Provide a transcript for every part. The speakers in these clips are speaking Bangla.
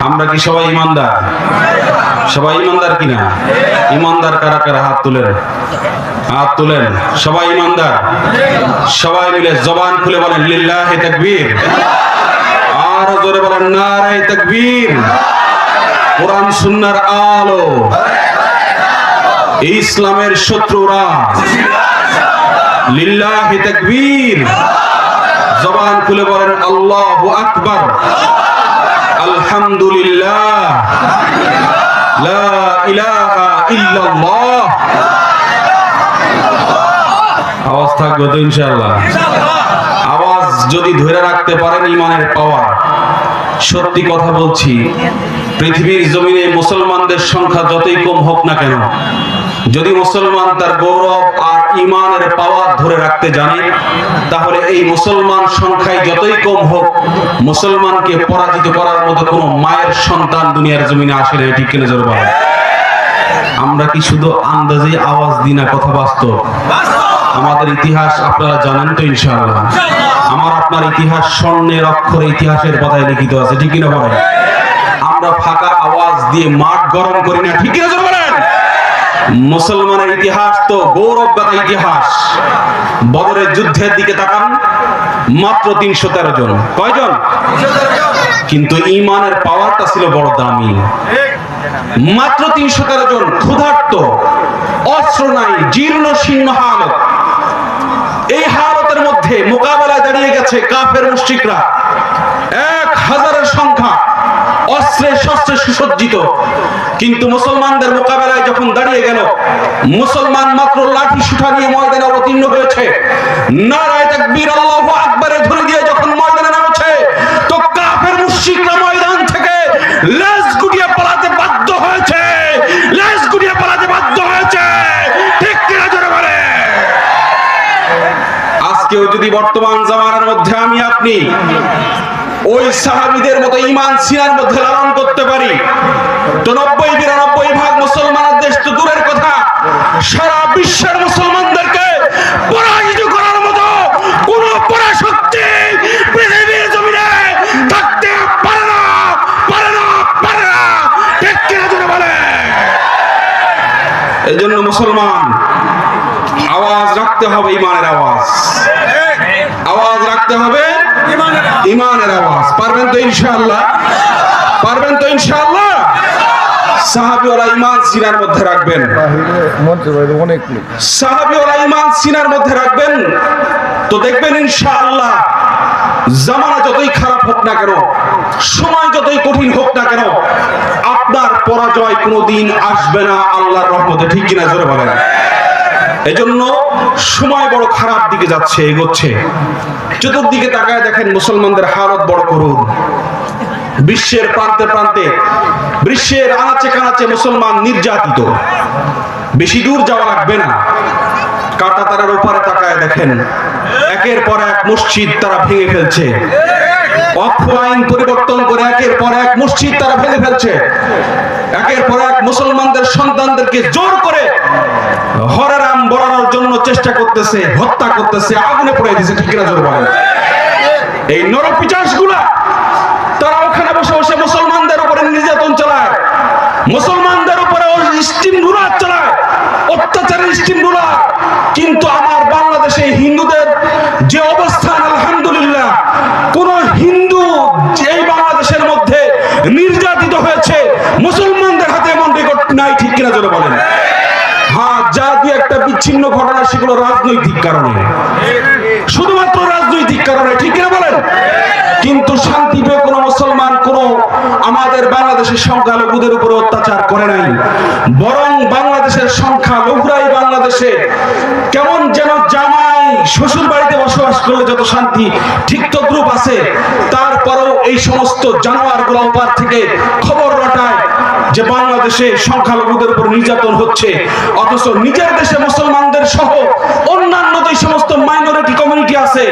আমরা কি সবাই ইমানদার? সবাই ইমানদার কিনা? ইমানদার কারা কারা? হাত তুলেন। হাত তুলেন। সবাই ইমানদার? সবাই মিলে জবান খুলে বলেন, লিল্লাহি তাকবীর। আর জোরে বলেন, নারায়ে তাকবীর। কোরআন সুন্নাহর আলো। ইসলামের শত্রুরা। লিল্লাহি তাকবীর। জবান খুলে বলেন, আল্লাহু আকবার। আওয়াজ থাকবে তো ইনশাআল্লাহ। আওয়াজ যদি ধরে রাখতে পারেন ইমানের পাওয়ার। সত্যি কথা বলছি, পৃথিবীর জমিনে মুসলমানদের সংখ্যা যতই কম হোক না কেন, যদি মুসলমান তার গৌরব ইমানের পাওয়ার ধরে রাখতে জানে, তাহলে এই মুসলমান সংখ্যায় যতই কম হোক, মুসলমানকে পরাজিত করার মতো কোনো মায়ের সন্তান দুনিয়ার জমিনে আসে না ঠিক কিনে জোর বলেন আমরা কি শুধু আন্দাজে আওয়াজ দিই না কথা বাস্তব? আমাদের ইতিহাস আপনারা জানেন তো ইনশাআল্লাহ। আমার আপনার ইতিহাস স্বর্ণের অক্ষরে ইতিহাসের পাতায় লিখিত আছে, ঠিক কিনা বলেন? আমরা ফাঁকা আওয়াজ দিয়ে মাঠ গরম করি না, ঠিক কিনা বলেন মুসলমানের ইতিহাস তো গৌরবগাতা ইতিহাস। বদরের যুদ্ধের দিকে তাকান, মাত্র তিনশো তেরো জন। কয়জন? কিন্তু ইমানের পাওয়ারটা ছিল বড় দামি। মাত্র তিনশো তেরো জন, ক্ষুধার্ত, অস্ত্র নাই, জীর্ণ, শীর্ণ হালত। এই হালতের মধ্যে মোকাবেলায় দাঁড়িয়ে গেছে কাফের মুশরিকরা। এক হাজারের সংখ্যা। অস্ত্রে শস্ত্রে সুসজ্জিত। কিন্তু মুসলমানদের মোকাবেলায় যখন দাঁড়িয়ে গেল, মুসলমান মাত্র লাঠি সুঠা নিয়ে ময়দানে অবতীর্ণ হয়েছে। নারায় তাকবীর আল্লাহু আকবারে ধরে দিয়ে যখন ময়দানে নামছে, তো কাফের মুশরিকরা ময়দান থেকে লেজ গুটিয়ে পালাতে বাধ্য হয়েছে। লেজ গুটিয়ে পালাতে বাধ্য হয়েছে। ঠিক কিনা জোরে আজকেও যদি বর্তমান জামানার মধ্যে আমি আপনি ওই সাহাবিদের মতো ইমান সিনার মধ্যে লালন করতে পারি। তো নব্বই, বিরানব্বই ভাগ মুসলমানের দেশ তো দূরের কথা। সারা বিশ্বের মুসলমানদেরকে পরাজিত করার মতো কোন পরাশক্তি পৃথিবীর জমিনে থাকতে পারে না পারে না পারে না ঠিক কিনা জোরে বলে এই জন্য মুসলমান আওয়াজ রাখতে হবে ইমানের আওয়াজ আওয়াজ রাখতে হবে ইমানের আওয়াজ। পারবেন তো ইনশাআল্লাহ? পারবেন তো ইনশাআল্লাহ? যতই খারাপ হোক না কেন, সময় যতই কঠিন হোক না কেন, আপনার পরাজয় কোনোদিন আসবে না আল্লাহর রহমতে। ঠিক কিনা জোরে বলেন? এজন্য সময় বড় খারাপ দিকে যাচ্ছে, এগোচ্ছে। চতুর্দিকে তাকায় দেখেন মুসলমানদের হালত বড় করুন বিশ্বের প্রান্তে প্রান্তে, বিশ্বের আনাচে কানাচে মুসলমান নির্যাতিত। বেশি দূর যাওয়া লাগবে না। কাটা তারার ওপারে তাকায় দেখেন, একের পর এক মসজিদ তারা ভেঙে ফেলছে। অক্ষ আইন পরিবর্তন করে একের পর এক মসজিদ তারা ভেঙে ফেলছে। একের পর এক মুসলমানদের সন্তানদেরকে জোর করে করতেছে, হত্যা করতেছে, আগুনে পড়ে দিয়েছে ঠিক না জোর বলেন। এই নরপিচাসগুলা তারা ওখানে বসে বসে মুসলমানদের উপরে নির্যাতন চালায়। মুসলমানদের উপরে স্টিম রুলার চালায়, অত্যাচারের স্টিম রুলার কিন্তু আমার বাংলাদেশে হিন্দুদের যে অবস্থান, আলহামদুলিল্লাহ, কোন হিন্দু এই বাংলাদেশের মধ্যে নির্যাতিত হয়েছে, মুসলমানদের হাতে এমন রেকর্ড নাই, ঠিক কিনা জোরে বলেন। বিচ্ছিন্ন ঘটনা সেগুলো রাজনৈতিক কারণে। শুধুমাত্র রাজনৈতিক কারণে, ঠিক কিনা বলেন? কিন্তু শান্তি পেয়ে কোনো মুসলমান, কোন আমাদের বাংলাদেশের সংখ্যালঘুদের উপরে অত্যাচার করে নাই। বরং বাংলাদেশের সংখ্যালঘুরাই বাংলাদেশে কেমন যেন শ্বশুর বাড়িতে বসবাস করলে যত শান্তি, ঠিক তো গ্রুপ আছে। তারপরেও এই সমস্ত জানোয়ার ওপার থেকে খবর রটায় যে বাংলাদেশে সংখ্যালঘুদের উপর নির্যাতন হচ্ছে। অথচ নিজের দেশে মুসলমানদের সহ অন্যান্য যে সমস্ত মাইনরিটি কমিউনিটি আছে,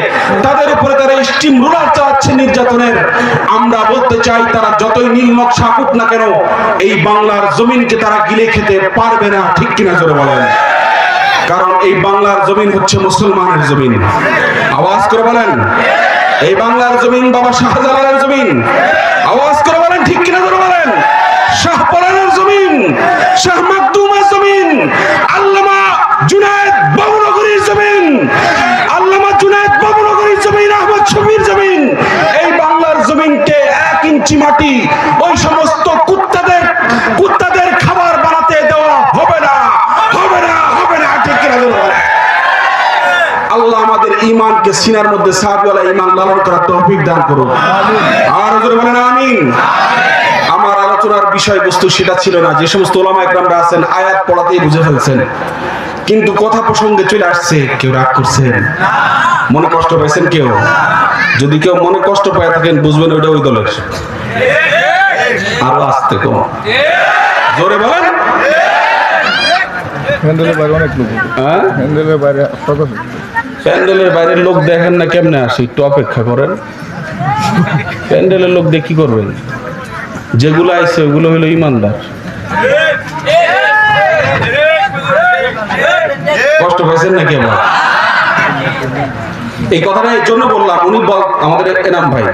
তাদের উপরে তারা স্টিম রুলার চালাচ্ছে নির্যাতনের। আমরা বলতে চাই, তারা যতই নীল নকশা না কেন, এই বাংলার জমিনকে তারা গিলে খেতে পারবে না, ঠিক কিনা জোরে বলেন? কারণ এই বাংলার জমিন হচ্ছে মুসলমানের জমিন। আওয়াজ করে বলেন, এই বাংলার জমিন বাবা শাহজালালের জমিন। আওয়াজ করে বলেন, ঠিক কিনা ধরে বলেন? শাহপরানের জমিন, শাহ মাকদুমের জমিন, আল্লামা জুনায়েদ বাবুনগরীর জমিন, আল্লামা জুনায়েদ বাবুনগরীর জমিন, আহমদ শফির জমিন। এই বাংলার জমিনকে এক ইঞ্চি মাটি ওই সমস্ত কুত্তাদের কুত্তাদের খাবার বানাতে দেওয়া হবে না হবে না হবে না ঠিক কিনা ধরে বলেন আল্লাহ আমাদের ইমানকে সিনার মধ্যে সাহাবিওয়ালা ইমান লালন করার তৌফিক দান করুন। আর বলেন আমিন। আমার আলোচনার বিষয়বস্তু সেটা ছিল না যে সমস্ত ওলামা একরামরা আছেন আয়াত পড়াতেই বুঝে ফেলছেন। কিন্তু কথা প্রসঙ্গে চলে আসছে কেউ রাগ করছেন মনে কষ্ট পাইছেন কেউ? যদি কেউ মনে কষ্ট পায় থাকেন বুঝবেন ওইটা ওই দলের। আরও আসতে কম। জোরে বলেন। হ্যান্ডেলের বাইরে অনেক লোক হ্যাঁ? হ্যান্ডেলের বাইরে কত প্যান্ডেলের বাইরের লোক দেখেন না কেমনে আসে? একটু অপেক্ষা করেন। প্যান্ডেলের লোক কি করবেন? যেগুলো আইছে, ওগুলো হলো ইমানদার। কষ্ট পাইছেন নাকি আবার? এই কথাটা এই জন্য বললাম, উনি বল, আমাদের এনাম ভাই।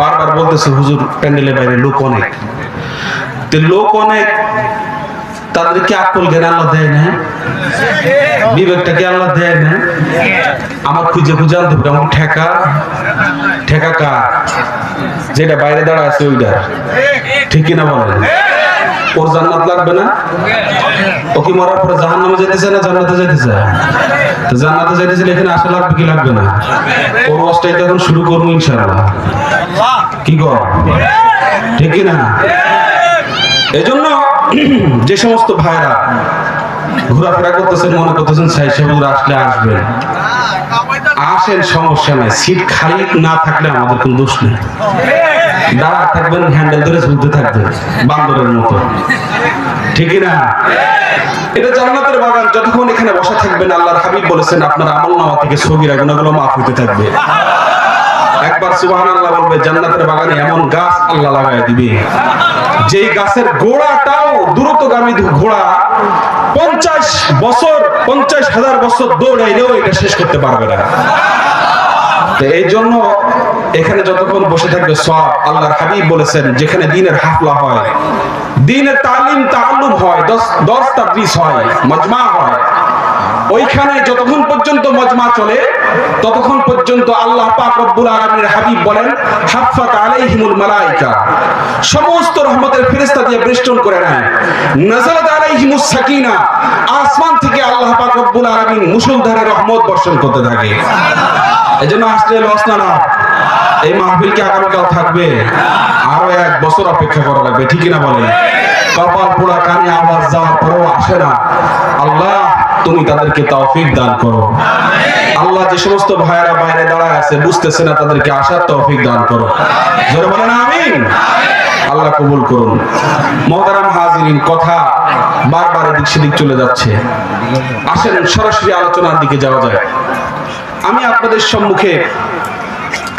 বারবার বলতেছে, হুজুর, প্যান্ডেলের বাইরে লোক অনেক। লোক অনেক তাদেরকে আকল জ্ঞান আল্লাহ দেয় না বিবেকটা কি আল্লাহ দেয় না। আমার খুঁজে খুঁজে আনতে হবে, আমার ঠেকা। ঠেকা কার? যেটা বাইরে দাঁড়া আছে ওইটা। ঠিক কিনা বলেন? ওর জান্নাত লাগবে না? ও কি মরার পরে জাহান নামে যেতেছে না জান্নাতে যেতেছে? জান্নাতে যেতেছে এখানে আসা লাগবে কি লাগবে না? ওর ওয়াজটাই এখন শুরু করব ইনশাআল্লাহ। কি কর ঠিক কিনা? এই জন্য যে সমস্ত ভাইরা ঘোরাফেরা করতেছেন মনে করতেছেন সাই সাহেব আসলে আসবেন আসেন, সমস্যা নাই। সিট খালি না থাকলে আমাদের কোনো দোষ নেই। দাঁড়া, থাকবেন হ্যান্ডেল ধরে ঝুলতে থাকবেন, বান্দরের মতো। ঠিকই না? এটা জান্নাতের বাগান। যতক্ষণ এখানে বসা থাকবেন, আল্লাহর হাবিব বলেছেন, আপনার আমল নামা থেকে সগিরা গুণাগুলো মাফ হতে থাকবে। একবার সুবহান আল্লাহ বলবে, জান্নাতের বাগানে এমন গাছ আল্লাহ লাগায় দিবে। যেই গাছের গোড়াটাও দ্রুতগামী ঘোড়া পঞ্চাশ বছর, পঞ্চাশ হাজার বছর দৌড়াইলেও এটা শেষ করতে পারবে না। এই জন্য এখানে যতক্ষণ বসে থাকবে সব আল্লাহর হাবিব বলেছেন, যেখানে দিনের হাফলা হয়, দিনের তালিম তালুম হয়, দশ দশ হয়, মজমা হয়। ওইখানে যতক্ষণ পর্যন্ত মজমা চলে, ততক্ষণ পর্যন্ত আল্লাহ পাক রব্বুল আলামিনের হাবিব বলেন হাফাত আলাইহিমুল মালাইকা। সমস্ত রহমতের ফেরেশতা দিয়ে বেষ্টন করে নেয় নাযালাত আলাইহিমুস সাকিনা। আসমান থেকে আল্লাহ পাক রব্বুল আলামিন মুষলধারে রহমত বর্ষণ করতে থাকে। এজন্য আসলে লস না না। এই মাহফিল কি আগামীকাল থাকবে। আরও এক বছর অপেক্ষা করা লাগবে ঠিকই না বলেন? কপাল পোড়া কানে আওয়াজ যাওয়ার পরেও আসে না। আল্লাহ তুমি তাদেরকে তৌফিক দান করো। আল্লাহ যে সমস্ত ভাইয়েরা বাইরে দাঁড়ায় আছে, বুঝতেছে না তাদেরকে আসার তৌফিক দান করো। জোরে বলেন, আমিন। আল্লাহ কবুল করুন। মহতারাম হাজিরিন, কথা বারবার এদিক সেদিক চলে যাচ্ছে। আসেন, সরাসরি আলোচনার দিকে যাওয়া যায় আমি আপনাদের সম্মুখে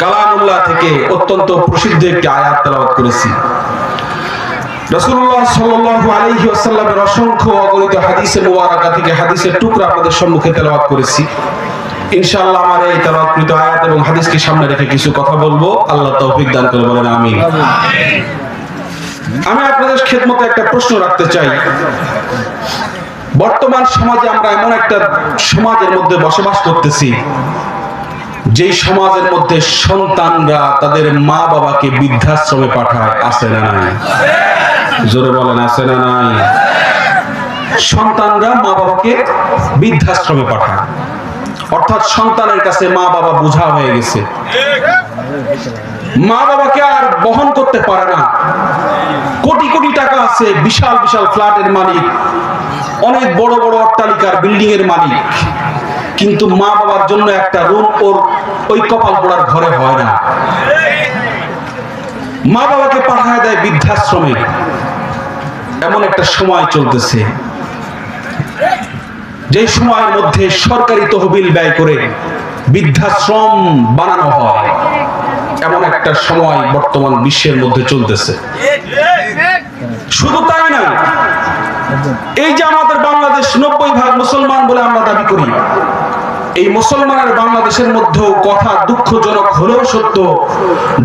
কালামুল্লাহ থেকে অত্যন্ত প্রসিদ্ধ একটি আয়াত তেলাওয়াত করেছি। রাসূলুল্লাহ সাল্লাল্লাহু আলাইহি ওয়াসাল্লামের অসংখ্য অগণিত হাদিসে মুবারাকা থেকে হাদিসের টুকরা আপনাদের সম্মুখে তেলাওয়াত করেছি। ইনশাআল্লাহ আমার এই তেলাওয়াতকৃত আয়াত এবং হাদিসকে সামনে রেখে কিছু কথা বলব। আল্লাহ তৌফিক দান করে বলেন আমিন। আমি আপনাদের খেদমতে একটা প্রশ্ন রাখতে চাই। বর্তমান সমাজে আমরা এমন একটা সমাজের মধ্যে বসবাস করতেছি যেই সমাজের মধ্যে সন্তানরা তাদের মা বাবাকে বৃদ্ধাশ্রমে পাঠায় আছে না নাই? জোরে বলেন, আছে না নাই? সন্তানরা মা বাবাকে বৃদ্ধাশ্রমে পাঠায় অর্থাৎ সন্তানের কাছে মা বাবা বোঝা হয়ে গেছে। মা বাবাকে আর বহন করতে পারে না। কোটি কোটি টাকা আছে, বিশাল বিশাল ফ্ল্যাটের মালিক, অনেক বড় বড় অট্টালিকার বিল্ডিং এর মালিক। কিন্তু মা বাবার জন্য একটা রুম ওর ওই কপাল পোড়ার ঘরে হয় না। মা বাবাকে পাঠায় দেয় বৃদ্ধাশ্রমে। এমন একটা সময় চলতেছে। যে সময়ের মধ্যে সরকারি তহবিল ব্যয় করে বৃদ্ধাশ্রম বানানো হয়, এমন একটা সময় বর্তমান বিশ্বের মধ্যে চলতেছে। শুধু তাই না, এই যে আমাদের বাংলাদেশ নব্বই ভাগ মুসলমান বলে আমরা দাবি করি এই মুসলমানের বাংলাদেশের মধ্যেও কথা দুঃখজনক হলেও সত্য,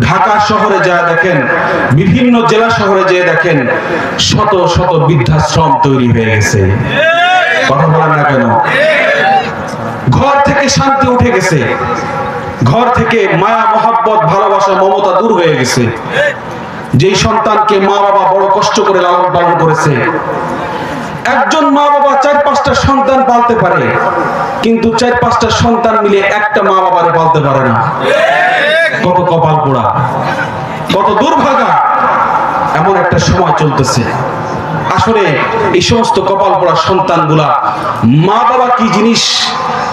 ঢাকা শহরে যা দেখেন, বিভিন্ন জেলা শহরে যেয়ে দেখেন, শত শত বৃদ্ধাশ্রম তৈরি হয়ে গেছে। কথা বলেন না কেন? ঘর থেকে শান্তি উঠে গেছে। ঘর থেকে মায়া, মহাব্বত, ভালোবাসা, মমতা দূর হয়ে গেছে। যেই সন্তানকে মা বাবা বড় কষ্ট করে লালন পালন করেছে একজন মা বাবা চার পাঁচটা সন্তান পালতে পারে, কিন্তু চার পাঁচটা সন্তান মিলে একটা মা বাবারে পালতে পারে না। কত কপাল পোড়া, কত দুর্ভাগা, এমন একটা সময় চলতেছে। আসলে এই সমস্ত কপাল পোড়া সন্তানগুলা মা বাবা কি জিনিস?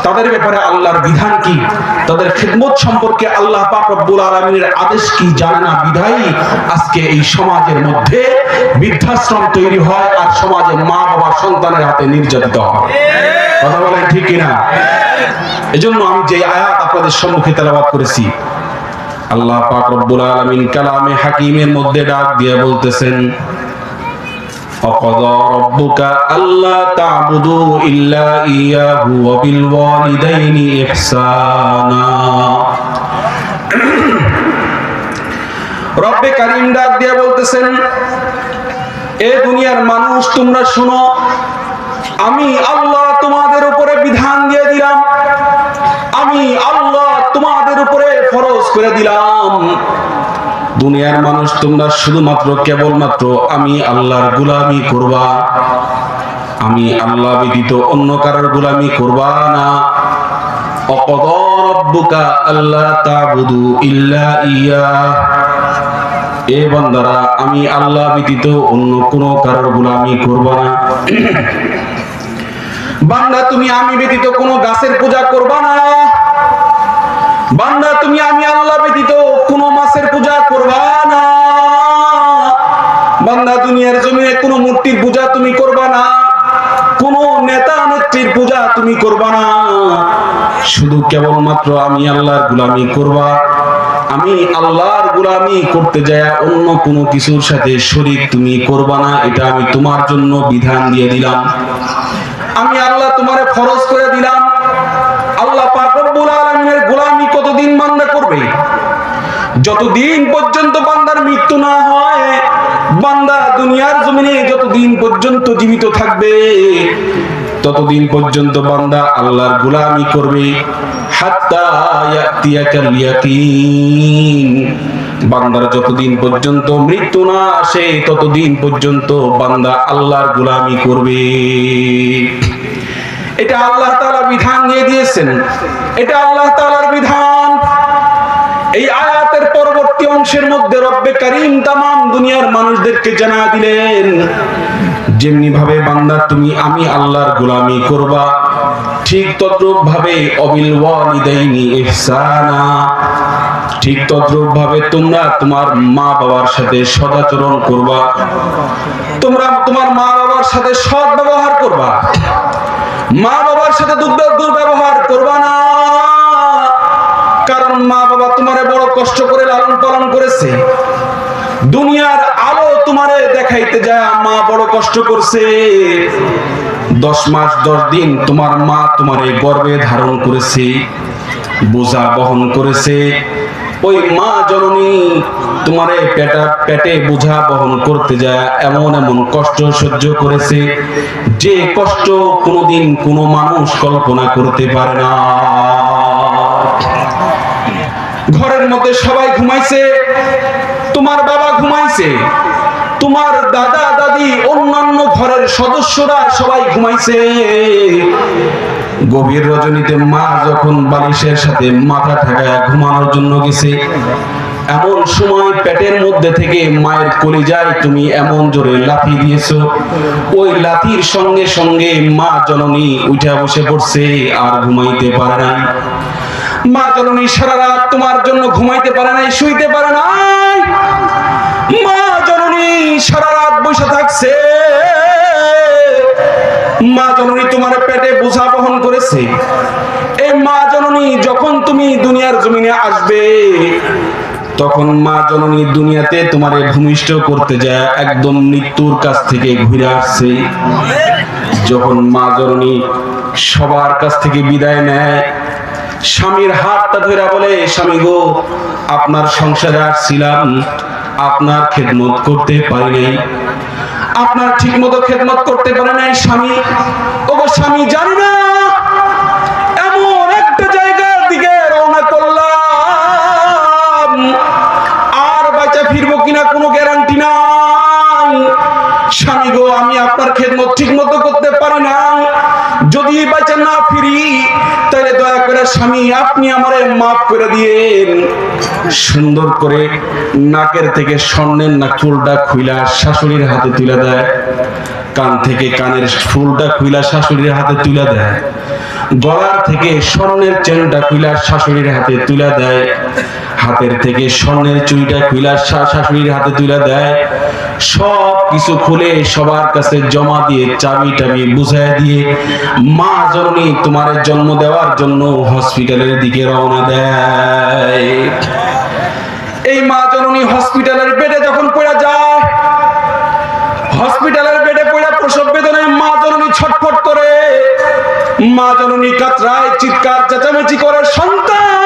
তাদের ব্যাপারে আল্লাহর বিধান কি? তাদের খিদমত সম্পর্কে আল্লাহ পাক রব্বুল আদেশ কি জানে না বিধাই আজকে এই সমাজের মধ্যে বৃদ্ধাশ্রম তৈরি হয় আর সমাজে মা বাবা সন্তানের হাতে নির্যাতিত হয়। কথা বলেন ঠিক কিনা? এজন্য আমি যে আয়াত আপনাদের সম্মুখে তেলাবাদ করেছি, আল্লাহ পাক রব্বুল আলামিন কালামে হাকিমের মধ্যে ডাক দিয়ে বলতেছেন وقضى ربك ألا تعبدوا إلا إياه وبالوالدين إحسانا রব্বে কারিম ডাক দিয়ে বলতেছেন এ দুনিয়ার মানুষ তোমরা শুনো আমি আল্লাহ তোমাদের উপরে বিধান দিয়ে দিলাম আমি আল্লাহ তোমাদের উপরে ফরজ করে দিলাম দুনিয়ার মানুষ তোমরা শুধুমাত্র কেবলমাত্র আমি আল্লাহর গুলামি করবা। আমি আল্লাহ ব্যতীত অন্য কারোর গুলামি করবা না। এ বান্দারা অন্য কোন করবা না। তুমি আমি কোনো গাছের পূজা করবা না। বান্দা, তুমি আমি আল্লাহ ব্যতীত দুনিয়ার জমিনে কোনো মূর্তির পূজা তুমি করবা না, কোন নেতা নেত্রীর পূজা তুমি করবা না। শুধু কেবলমাত্র আমি আল্লাহর গুলামি করবা, আমি আল্লাহর গুলামি করতে যায় অন্য কোনো কিছুর সাথে শরীক তুমি করবা না, এটা আমি তোমার জন্য বিধান দিয়ে দিলাম। আমি আল্লাহ তোমারে ফরজ করে দিলাম। আল্লাহ পাক রব্বুল আলামিনের গোলামি কতদিন বান্দা করবে? যতদিন পর্যন্ত বান্দার মৃত্যু না হয় বান্দা দুনিয়ার জমিনে যতদিন পর্যন্ত জীবিত থাকবে, ততদিন পর্যন্ত বান্দা আল্লাহর গোলামি করবে। বান্দার যতদিন পর্যন্ত মৃত্যু না আসে, ততদিন পর্যন্ত বান্দা আল্লাহর গোলামি করবে। এটা আল্লাহ তাআলা বিধান দিয়ে দিয়েছেন। এটা আল্লাহ তাআলার বিধান। এই পরবর্তী অংশের মধ্যে রব্বে কারীম তামাম দুনিয়ার মানুষদেরকে জানা দিলেন। যেমনি ভাবে বান্দা তুমি আমি আল্লাহর গোলামি করবা, ঠিক তদ্রুপ ভাবে অবিল ঠিক তদ্রুপ ভাবে তোমরা তোমার মা বাবার সাথে সদাচরণ করবা। তোমরা তোমার মা বাবার সাথে সৎ ব্যবহার করবা। মা বাবার সাথে দুর্ব্য- দুর্ব্যবহার করবা না। কারণ মা বাবা তোমারে বড় কষ্ট করে লালন পালন করেছে। দুনিয়ার আলো তোমারে দেখাইতে যায়, মা বড় কষ্ট করছে। দশ মাস, দশ দিন তোমার মা তোমারে গর্বে ধারণ করেছে, বোঝা বহন করেছে। ওই মা জননী তোমারে পেটা, পেটে বোঝা বহন করতে যায়, এমন এমন কষ্ট সহ্য করেছে, যে কষ্ট কোনোদিন কোনো মানুষ কল্পনা করতে পারে না। ঘরের মধ্যে সবাই ঘুমাইছে, তোমার বাবা ঘুমাইছে, তোমার দাদা, দাদি, অন্যান্য ঘরের সদস্যরা সবাই ঘুমাইছে। গভীর রজনীতে মা যখন বালিশের সাথে মাথা ঠেকায় ঘুমানোর জন্য গেছে, এমন সময় পেটের মধ্যে থেকে মায়ের কলিজায় তুমি এমন জোরে লাথি দিয়েছ। ওই লাথির সঙ্গে সঙ্গে মা জননী উঠে বসে পড়ছে, আর ঘুমাইতে পারে নাই। মা জননী সারা রাত তোমার জন্য ঘুমাইতে পারে নাই, শুইতে পারে নাই। মা জননী সারা রাত বসে থাকছে। মা জননী তোমার পেটে বোঝা বহন করেছে। এই মা জননী, যখন তুমি দুনিয়ার জমিনে আসবে, তখন মা জননী দুনিয়াতে তোমারে ভূমিষ্ঠ করতে যায়, একদম মৃত্যুর কাছ থেকে ঘুরে আসছে। যখন মা জননী সবার কাছ থেকে বিদায় নেয় স্বামীর হাতটা ধরে বলে, স্বামী গো, আপনার সংসারে আসছিলাম, আপনার খেদমত করতে পারি নাই। আপনার ঠিক মতো খেদমত করতে পারে নাই, স্বামী? ও গো স্বামী, জানি না। এমন একটা জায়গার দিকে রওনা আর বাচ্চা ফিরবো কিনা কোনো গ্যারান্টি স্বামী গো, আমি আপনার খেদমত ঠিক মতো করতে পারি না যদি বাচ্চা না ফিরি তাহলে স্বামী, আপনি আমারে মাফ করে দিয়েন। সুন্দর করে নাকের থেকে স্বর্ণের নাক ফুলটা খুইলা শাশুড়ির হাতে তুলে দেয়। কান থেকে কানের ফুলটা খুইলা শাশুড়ির হাতে তুলে দেয়। গলার থেকে স্বর্ণের চেনটা খুইলা শাশুড়ির হাতে তুলে দেয়। হাতের থেকে স্বর্ণের চুড়িটা খুইলা শাশুড়ির হাতে তুলে দেয়। সব কিছু খুলে সবার কাছে জমা দিয়ে, চাবি টাবি বুঝায় দিয়ে, মা জননী তোমার জন্ম দেওয়ার জন্য হসপিটালের দিকে রওনা দেয়। এই মা জননী হসপিটালের বেডে যখন পড়ে যায়, হসপিটালের বেডে পড়ে প্রসব বেদনায় মা জননী ছটফট করে। মা জননী কাতরায়, চিৎকার, চেঁচামেচি করে, সন্তান!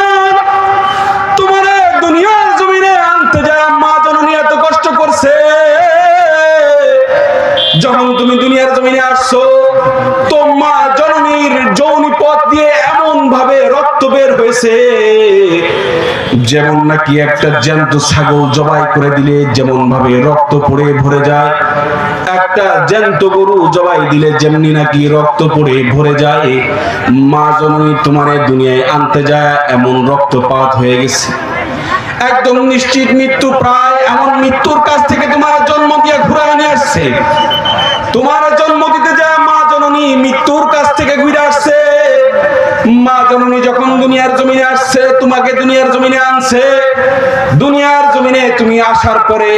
তুমি দুনিয়ার জমিনে আসছো তো মা জননীর যৌনি পথ দিয়ে এমন ভাবে রক্ত বের হয়েছে, যেমন নাকি একটা জ্যান্ত ছাগল জবাই করে দিলে যেমন ভাবে রক্ত পড়ে ভরে যায়, একটা জ্যান্ত গরু জবাই দিলে যেমনি নাকি রক্ত পড়ে ভরে যায়, মা জননী তোমার দুনিয়ায় আনতে যায়, এমন রক্তপাত হয়ে গেছে। একদম নিশ্চিত মৃত্যু প্রায় এমন মৃত্যুর কাছ থেকে তোমার জন্ম দিয়ে ঘুরে নিয়ে আসছে। তোমার জন্ম দিতে যায় মা জননী মৃত্যুর কাছ থেকে জননী যখন দুনিয়ার জমিনে আসছে, তোমাকে দুনিয়ার জমিনে আনছে। দুনিয়ার জমিনে তুমি আসার পরে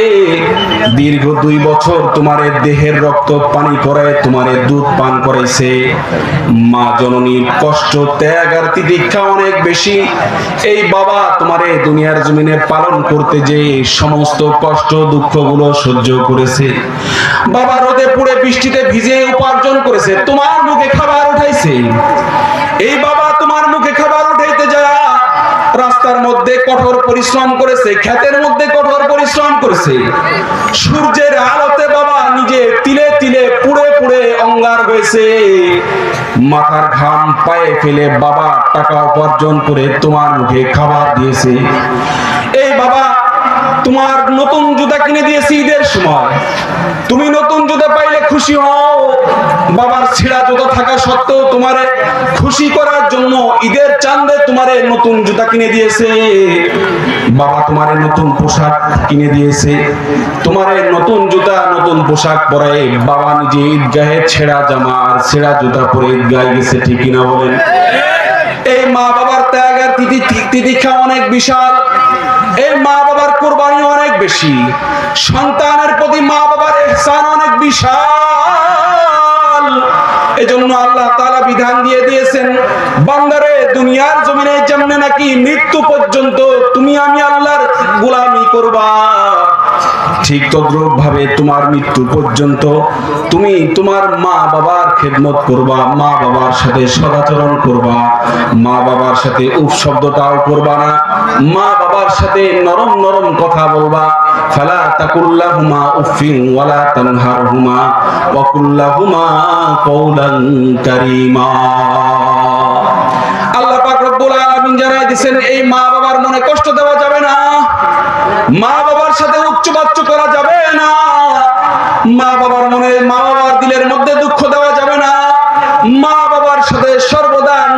দীর্ঘ দুই বছর তোমার দেহের রক্ত পানি করে তোমার দুধ পান করাইছে মা জননীর কষ্ট, ত্যাগ আর তিতিক্ষা অনেক বেশি। এই বাবা তোমার দুনিয়ার জমিনে পালন করতে যে সমস্ত কষ্ট, দুঃখগুলো সহ্য করেছে। বাবা রোদে পুড়ে বৃষ্টিতে ভিজে উপার্জন করেছে। তোমার মুখে খাবার উঠাইছে। এই বাবা তোমার মুখে খাবার উঠাইতে যায়। রাস্তার মধ্যে কঠোর পরিশ্রম করেছে, ক্ষেতের মধ্যে কঠোর পরিশ্রম করেছে। সূর্যের আলোতে বাবা নিজে তিলে তিলে পুড়ে পুড়ে অঙ্গার হয়েছে। মাথার ঘাম পায়ে ফেলে বাবা টাকা উপার্জন করে তোমার মুখে খাবার দিয়েছে। এই বাবা তোমার নতুন জুতা কিনে দিয়েছি ঈদের সময়। তুমি নতুন জুতা পাইলে খুশি হও। বাবার ছেঁড়া জুতা থাকা সত্ত্বেও তোমারে খুশি করার জন্য ঈদের চাঁদে তোমারে নতুন জুতা কিনে দিয়েছে। বাবা তোমারে নতুন পোশাক কিনে দিয়েছে। তোমারে নতুন জুতা, নতুন পোশাক পরে বাবা নিজে ঈদগাহে ছেঁড়া জামা আর ছেঁড়া জুতা পরে ঈদগাহে গেছে ঠিক কিনা বলেন? এই মা বাবার ত্যাগ আর তিতিক্ষা অনেক বিশাল। এই মা বাবার কোরবানি অনেক বেশি। সন্তানের প্রতি মা বাবার এহসান অনেক বিশাল। এজন্য আল্লাহ তাআলা বিধান দিয়ে দিয়েছেন, বান্দারে, দুনিয়ার জমিনে যেমন নাকি মৃত্যু পর্যন্ত তুমি আমি আল্লাহর গোলামি করবা। ঠিক তদ্রুপ ভাবে তোমার মৃত্যু পর্যন্ত তুমি তোমার মা বাবার খেদমত করবা, মা বাবার সাথে সদাচরণ করবা, মা বাবার সাথে উপ শব্দটাও করবা না, মা বাবার সাথে নরম নরম কথা বলবা, ফালা তাকুল্লাহুমা উফিন ওয়ালা তানহারহুমা, ওয়া কুল্লাহুমা কওলান কারীমা। আল্লাহ পাক রব্বুল আলামিন জানাই দিবেন এই মা বাবার মনে কষ্ট দেওয়া যাবে না। মা বাবার সাথে উচ্চ বাচ্চ করা যাবে না। মা বাবার মনে